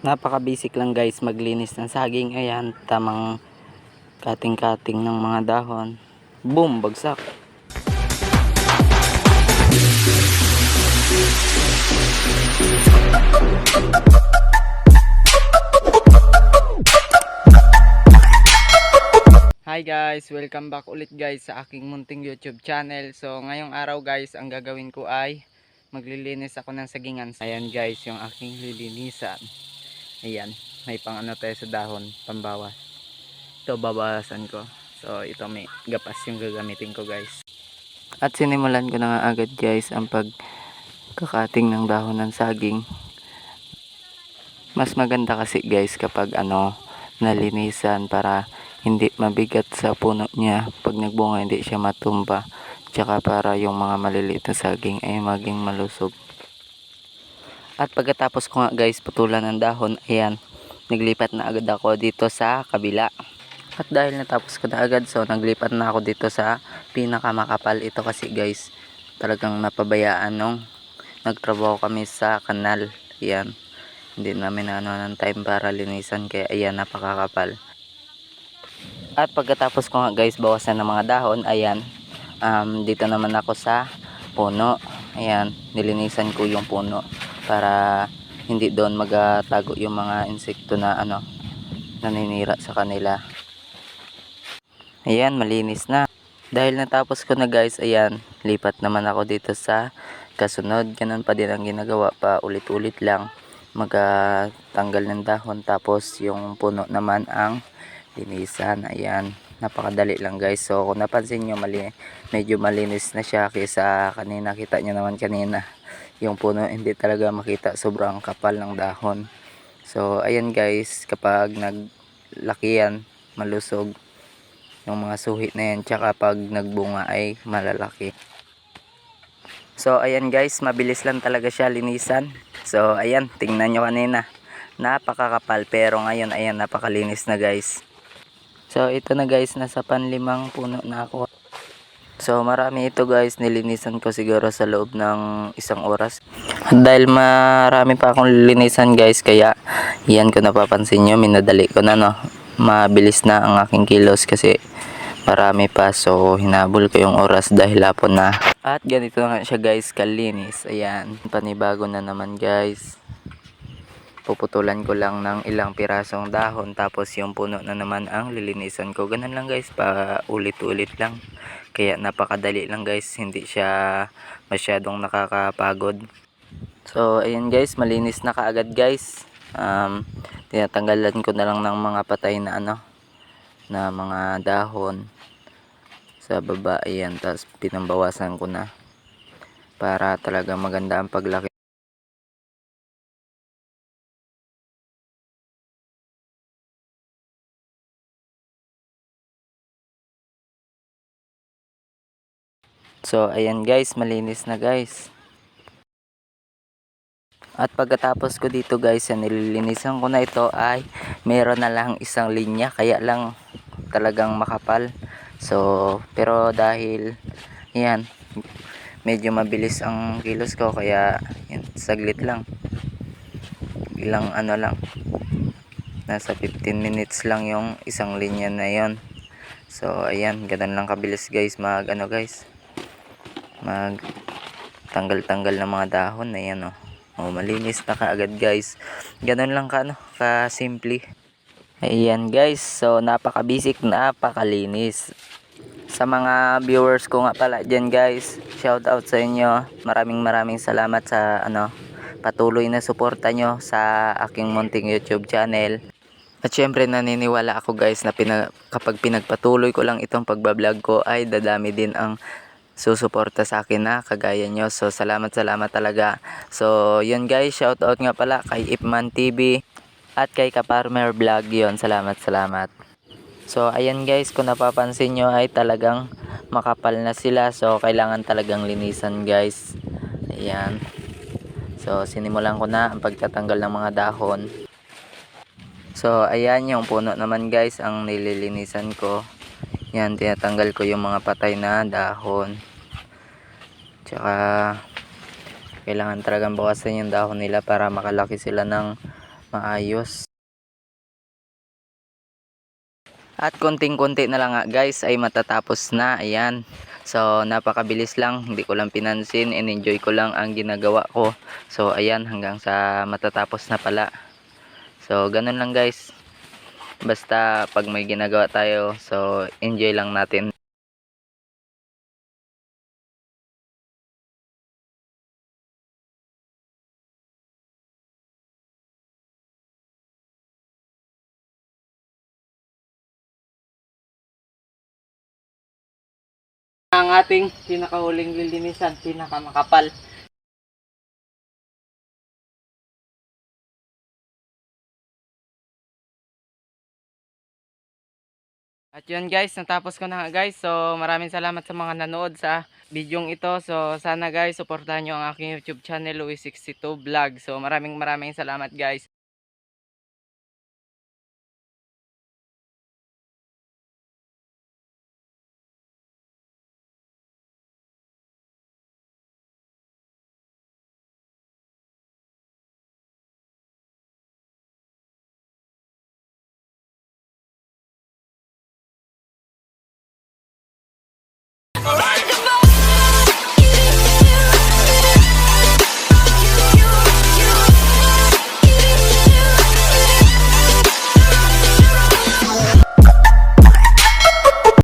Napaka basic lang guys maglinis ng saging. Ayan, tamang kating-kating ng mga dahon. Boom, bagsak. Hi guys, welcome back ulit guys sa aking munting YouTube channel. So ngayong araw guys, ang gagawin ko ay maglilinis ako ng sagingan. Ayan guys, yung aking lilinisan. Ayan, may pang ano tayo sa dahon, pambawas. Ito babawasan ko. So ito may gapas yung gagamitin ko guys. At sinimulan ko na nga agad guys ang pagkakating ng dahon ng saging. Mas maganda kasi guys kapag ano nalinisan para hindi mabigat sa puno niya pag nagbunga hindi siya matumba tsaka para yung mga maliliit na saging ay maging malusog at pagkatapos ko nga guys putulan ng dahon ayan naglipat na agad ako dito sa kabila. At dahil natapos ko na agad so naglipat na ako dito sa pinakamakapal ito kasi guys talagang napabayaan nung nagtrabaho kami sa kanal. Ayan hindi namin na ano ng time para linisan kaya ayan napakakapal. At pagkatapos ko nga guys bawasan ng mga dahon, ayan, um, dito naman ako sa puno. Ayan, nilinisan ko yung puno para hindi doon magatago yung mga insekto na ano, naninira sa kanila. Ayan, malinis na. Dahil natapos ko na guys, ayan, lipat naman ako dito sa kasunod. Ganun pa din ang ginagawa pa ulit-ulit lang. Magtanggal ng dahon tapos yung puno naman ang linisan ayan napakadali lang guys so kung napansin nyo mali, medyo malinis na siya kaysa kanina kita nyo naman kanina yung puno hindi talaga makita. Sobrang kapal ng dahon. So ayan guys kapag naglaki yan malusog yung mga suhi na yan. Tsaka pag nagbunga ay malalaki. So ayan guys mabilis lang talaga siya linisan. So ayan tingnan nyo kanina. Napakakapal pero ngayon ayan napakalinis na guys. So ito na guys, nasa panlimang puno na ako. So marami ito guys, nilinisan ko siguro sa loob ng isang oras. Dahil marami pa akong linisan guys, kaya yan ko napapansin nyo, minadali ko na no. Mabilis na ang aking kilos kasi marami pa. So hinabol ko yung oras dahil hapon na. At ganito na nga siya guys, kalinis. Ayan, panibago na naman guys. Puputulan ko lang ng ilang pirasong dahon. Tapos yung puno na naman ang lilinisan ko. Ganun lang guys. Pa ulit-ulit lang kaya napakadali lang guys. Hindi siya masyadong nakakapagod. So ayun guys. Malinis na kaagad guys. Um, tinatanggalan ko na lang ng mga patay na ano na mga dahon sa baba. Ayan tapos pinambawasan ko na para talaga maganda ang paglaki So, ayan guys, malinis na guys. At pagkatapos ko dito guys, yan nililinisan ko na ito ay meron na lang isang linya, kaya lang talagang makapal. So, pero dahil yan, medyo mabilis ang kilos ko, kaya yan, saglit lang. Ilang ano lang, nasa 15 minutes lang yung isang linya na yon So, ayan, ganun lang kabilis guys, mag ano guys, mag tanggal-tanggal ng mga dahon. Na yan oh. oh malinis na kaagad guys. Ganun lang ka ano ka simple ayan guys. So napaka basic napakalinis. Sa mga viewers ko nga pala dyan guys shout out sa inyo. Maraming maraming salamat sa ano patuloy na suporta nyo sa aking munting youtube channel. At syempre naniniwala ako guys na pina, kapag pinagpatuloy ko lang itong pagbablog ko ay dadami din ang susuporta sa akin na kagaya nyo. So, salamat, salamat talaga. So, yun guys, shout out nga pala kay Ipman TV at kay Kaparmer Vlog yun. Salamat, salamat. So, ayan guys, kung napapansin nyo ay talagang makapal na sila. So, kailangan talagang linisan guys. Ayan. So, sinimulan ko na ang pagtatanggal ng mga dahon. So, ayan yung puno naman guys ang nililinisan ko. Yan, tinatanggal ko yung mga patay na dahon. Tsaka kailangan talagang bawasan yung dahon nila para makalaki sila ng maayos. At konting-konti na lang nga guys ay matatapos na. Ayan. So napakabilis lang. Hindi ko lang pinansin. In-enjoy ko lang ang ginagawa ko. So ayan hanggang sa matatapos na pala. So ganun lang guys. Basta pag may ginagawa tayo. So enjoy lang natin. Ang ating pinakahuling lilinisan, pinakamakapal. At yun guys, natapos ko na nga guys. So maraming salamat sa mga nanood sa bidyong ito. So sana guys, supportahan nyo ang aking YouTube channel Louis62 Vlog. So maraming maraming salamat guys.